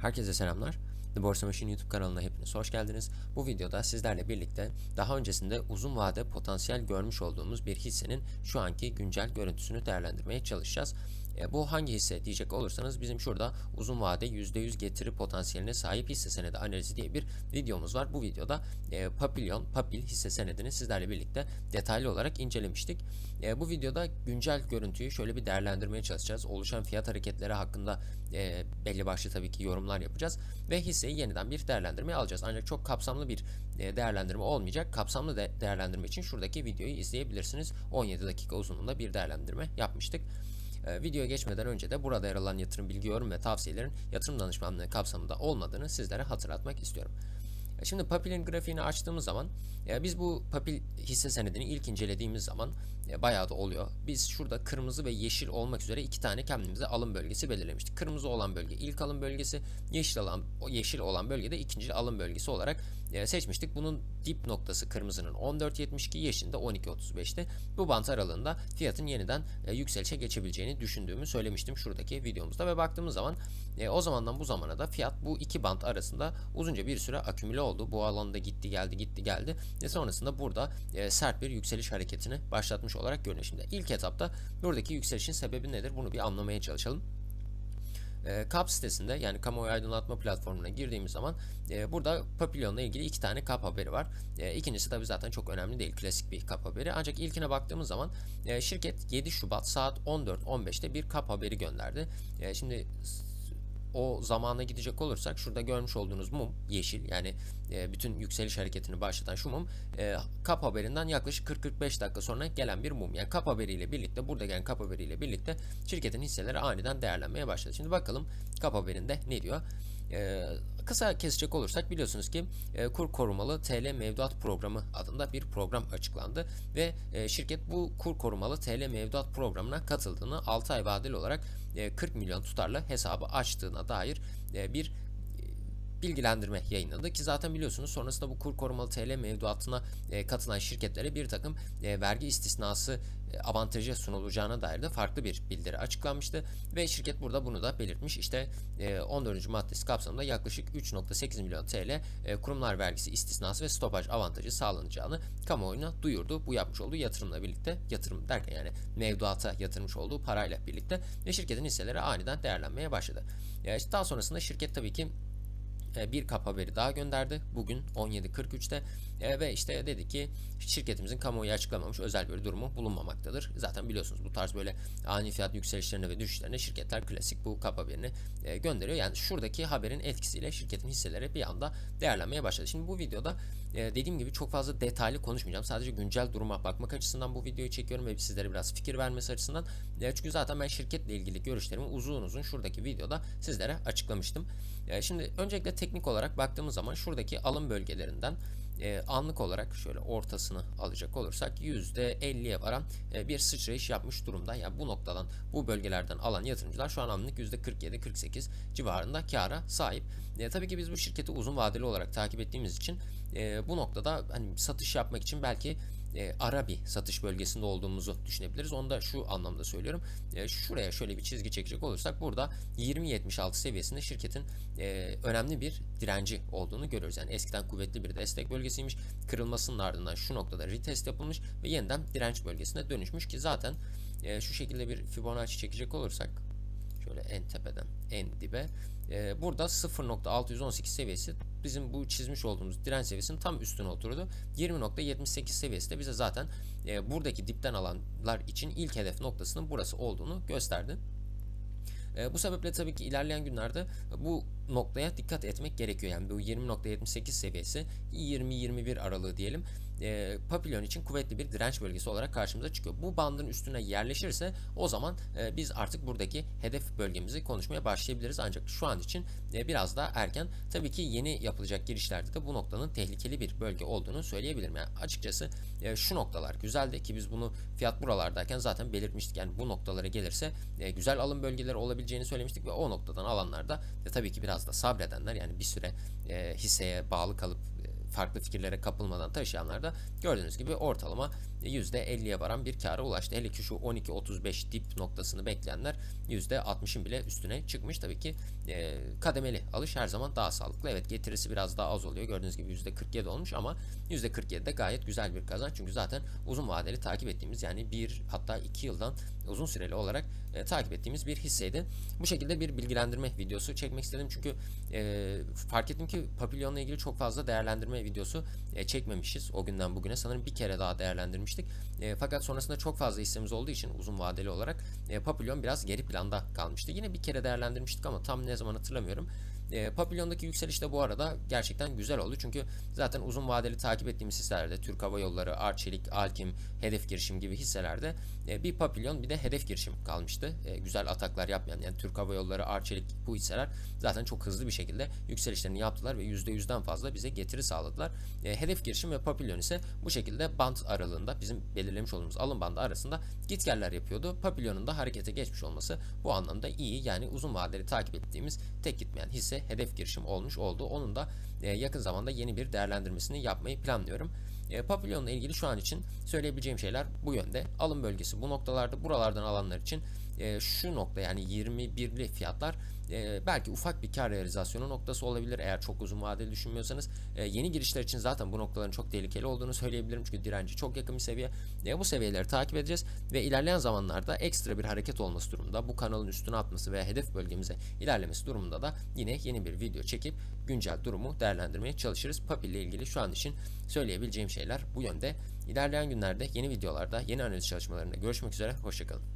Herkese selamlar. The Borsa Machine YouTube kanalına hepiniz hoş geldiniz. Bu videoda sizlerle birlikte daha öncesinde uzun vade potansiyel görmüş olduğumuz bir hissenin şu anki güncel görüntüsünü değerlendirmeye çalışacağız. E, bu hangi hisse diyecek olursanız bizim şurada uzun vade %100 getiri potansiyeline sahip hisse senedi analizi diye bir videomuz var. Bu videoda e, Papillon, Papil hisse senedini sizlerle birlikte detaylı olarak incelemiştik. E, bu videoda güncel görüntüyü şöyle bir değerlendirmeye çalışacağız. Oluşan fiyat hareketleri hakkında e, belli başlı tabii ki yorumlar yapacağız ve hisseyi yeniden bir değerlendirmeye alacağız. Ancak çok kapsamlı bir değerlendirme olmayacak. Kapsamlı de değerlendirme için şuradaki videoyu izleyebilirsiniz. 17 dakika uzunluğunda bir değerlendirme yapmıştık. E, videoya geçmeden önce de burada yer alan yatırım bilgi yorum ve tavsiyelerin yatırım danışmanlığı kapsamında olmadığını sizlere hatırlatmak istiyorum. E, Şimdi Papil'in grafiğini açtığımız zaman e, biz bu Papil hisse senedini ilk incelediğimiz zaman e, bayağı da oluyor. Biz şurada kırmızı ve yeşil olmak üzere iki tane kendimize alım bölgesi belirlemiştik. Kırmızı olan bölge ilk alım bölgesi, yeşil olan o yeşil olan bölge de ikinci alım bölgesi olarak e, seçmiştik. Bunun dip noktası kırmızının 14.72, yeşilin de 12.35'ti. Bu bant aralığında fiyatın yeniden e, yükselişe geçebileceğini düşündüğümü söylemiştim şuradaki videomuzda ve baktığımız zaman e, o zamandan bu zamana da fiyat bu iki bant arasında uzunca bir süre akümüle oldu. Bu alanda gitti geldi gitti geldi ve sonrasında burada e, sert bir yükseliş hareketini başlatmış olarak görünüyor. Şimdi ilk etapta buradaki yükselişin sebebi nedir? Bunu bir anlamaya çalışalım. E, KAP sitesinde yani kamuoyu aydınlatma platformuna girdiğimiz zaman e, burada Papillon'la ilgili iki tane KAP haberi var. E, ikincisi tabi zaten çok önemli değil. Klasik bir KAP haberi. Ancak ilkine baktığımız zaman e, şirket 7 Şubat saat 14.15'te bir KAP haberi gönderdi. E, şimdi o zamana gidecek olursak şurada görmüş olduğunuz mum yeşil yani e, bütün yükseliş hareketini başlatan şu mum e, kap haberinden yaklaşık 40-45 dakika sonra gelen bir mum. Yani kap haberiyle birlikte burada gelen kap haberiyle birlikte şirketin hisseleri aniden değerlenmeye başladı. Şimdi bakalım kap haberinde ne diyor? E, kısa kesecek olursak biliyorsunuz ki e, kur korumalı TL mevduat programı adında bir program açıklandı ve e, şirket bu kur korumalı TL mevduat programına katıldığını 6 ay vadeli olarak e, 40 milyon tutarla hesabı açtığına dair e, bir bilgilendirme yayınladı ki zaten biliyorsunuz sonrasında bu kur korumalı TL mevduatına e, katılan şirketlere bir takım e, vergi istisnası e, avantajı sunulacağına dair de farklı bir bildiri açıklanmıştı ve şirket burada bunu da belirtmiş. İşte e, 14. maddesi kapsamında yaklaşık 3.8 milyon TL e, kurumlar vergisi istisnası ve stopaj avantajı sağlanacağını kamuoyuna duyurdu. Bu yapmış olduğu yatırımla birlikte yatırım derken yani mevduata yatırmış olduğu parayla birlikte ve şirketin hisseleri aniden değerlenmeye başladı. E, daha sonrasında şirket tabii ki bir kap haberi daha gönderdi. Bugün 17.43'te e, ve işte dedi ki şirketimizin kamuoyu açıklamamış özel bir durumu bulunmamaktadır. Zaten biliyorsunuz bu tarz böyle ani fiyat yükselişlerine ve düşüşlerine şirketler klasik bu kap haberini e, gönderiyor. Yani şuradaki haberin etkisiyle şirketin hisseleri bir anda değerlenmeye başladı. Şimdi bu videoda e, dediğim gibi çok fazla detaylı konuşmayacağım. Sadece güncel duruma bakmak açısından bu videoyu çekiyorum ve sizlere biraz fikir vermesi açısından. E, çünkü zaten ben şirketle ilgili görüşlerimi uzun uzun şuradaki videoda sizlere açıklamıştım. E, şimdi öncelikle teknik olarak baktığımız zaman şuradaki alım bölgelerinden e, anlık olarak şöyle ortasını alacak olursak %50'ye varan e, bir sıçrayış yapmış durumda. Yani bu noktadan bu bölgelerden alan yatırımcılar şu an anlık %47-48 civarında kara sahip. E, tabii ki biz bu şirketi uzun vadeli olarak takip ettiğimiz için e, bu noktada hani satış yapmak için belki e, ara bir satış bölgesinde olduğumuzu düşünebiliriz. Onu da şu anlamda söylüyorum. E, şuraya şöyle bir çizgi çekecek olursak burada 20.76 seviyesinde şirketin e, önemli bir direnci olduğunu görüyoruz. Yani eskiden kuvvetli bir destek bölgesiymiş. Kırılmasının ardından şu noktada retest yapılmış ve yeniden direnç bölgesine dönüşmüş ki zaten e, şu şekilde bir Fibonacci çekecek olursak şöyle en tepeden en dibe e, burada 0.618 seviyesi bizim bu çizmiş olduğumuz direnç seviyesinin tam üstüne oturdu. 20.78 seviyesi de bize zaten e, buradaki dipten alanlar için ilk hedef noktasının burası olduğunu gösterdi. E, bu sebeple tabii ki ilerleyen günlerde bu noktaya dikkat etmek gerekiyor. Yani bu 20.78 seviyesi 20-21 aralığı diyelim e, papilyon için kuvvetli bir direnç bölgesi olarak karşımıza çıkıyor. Bu bandın üstüne yerleşirse o zaman e, biz artık buradaki hedef bölgemizi konuşmaya başlayabiliriz. Ancak şu an için e, biraz daha erken. Tabii ki yeni yapılacak girişlerde de bu noktanın tehlikeli bir bölge olduğunu söyleyebilirim. Yani açıkçası e, şu noktalar güzeldi ki biz bunu fiyat buralardayken zaten belirtmiştik. Yani bu noktalara gelirse e, güzel alım bölgeleri olabileceğini söylemiştik ve o noktadan alanlarda e, tabii ki biraz da sabredenler yani bir süre e, hisseye bağlı kalıp farklı fikirlere kapılmadan taşıyanlar da gördüğünüz gibi ortalama %50'ye varan bir kâra ulaştı. Hele ki şu 12-35 dip noktasını bekleyenler %60'ın bile üstüne çıkmış. Tabii ki e, kademeli alış her zaman daha sağlıklı. Evet getirisi biraz daha az oluyor. Gördüğünüz gibi %47 olmuş ama %47 de gayet güzel bir kazanç. Çünkü zaten uzun vadeli takip ettiğimiz yani bir hatta iki yıldan uzun süreli olarak e, takip ettiğimiz bir hisseydi. Bu şekilde bir bilgilendirme videosu çekmek istedim çünkü e, fark ettim ki Papillon'la ilgili çok fazla değerlendirme videosu e, çekmemişiz o günden bugüne. Sanırım bir kere daha değerlendirmiştik. E, fakat sonrasında çok fazla hissemiz olduğu için uzun vadeli olarak e, Papillon biraz geri planda kalmıştı. Yine bir kere değerlendirmiştik ama tam ne zaman hatırlamıyorum. E, Papillon'daki yükseliş de bu arada gerçekten güzel oldu. Çünkü zaten uzun vadeli takip ettiğimiz hisselerde Türk Hava Yolları, Arçelik, Alkim, Hedef Girişim gibi hisselerde e, bir Papillon bir de Hedef Girişim kalmıştı. E, güzel ataklar yapmayan yani Türk Hava Yolları, Arçelik bu hisseler zaten çok hızlı bir şekilde yükselişlerini yaptılar ve %100'den fazla bize getiri sağladılar. E, hedef Girişim ve Papillon ise bu şekilde band aralığında bizim belirlemiş olduğumuz alım bandı arasında gitgeller yapıyordu. Papillon'un da harekete geçmiş olması bu anlamda iyi. Yani uzun vadeli takip ettiğimiz tek gitmeyen hisse hedef girişim olmuş oldu. Onun da e, yakın zamanda yeni bir değerlendirmesini yapmayı planlıyorum. E, Papillon'la ilgili şu an için söyleyebileceğim şeyler bu yönde. Alım bölgesi bu noktalarda buralardan alanlar için e, şu nokta yani 21'li fiyatlar e, belki ufak bir kar realizasyonu noktası olabilir eğer çok uzun vadeli düşünmüyorsanız. E, yeni girişler için zaten bu noktaların çok tehlikeli olduğunu söyleyebilirim çünkü direnci çok yakın bir seviye. E, bu seviyeleri takip edeceğiz ve ilerleyen zamanlarda ekstra bir hareket olması durumunda bu kanalın üstüne atması veya hedef bölgemize ilerlemesi durumunda da yine yeni bir video çekip güncel durumu değerlendirmeye çalışırız. Papi ile ilgili şu an için söyleyebileceğim şeyler bu yönde. İlerleyen günlerde yeni videolarda yeni analiz çalışmalarında görüşmek üzere. Hoşçakalın.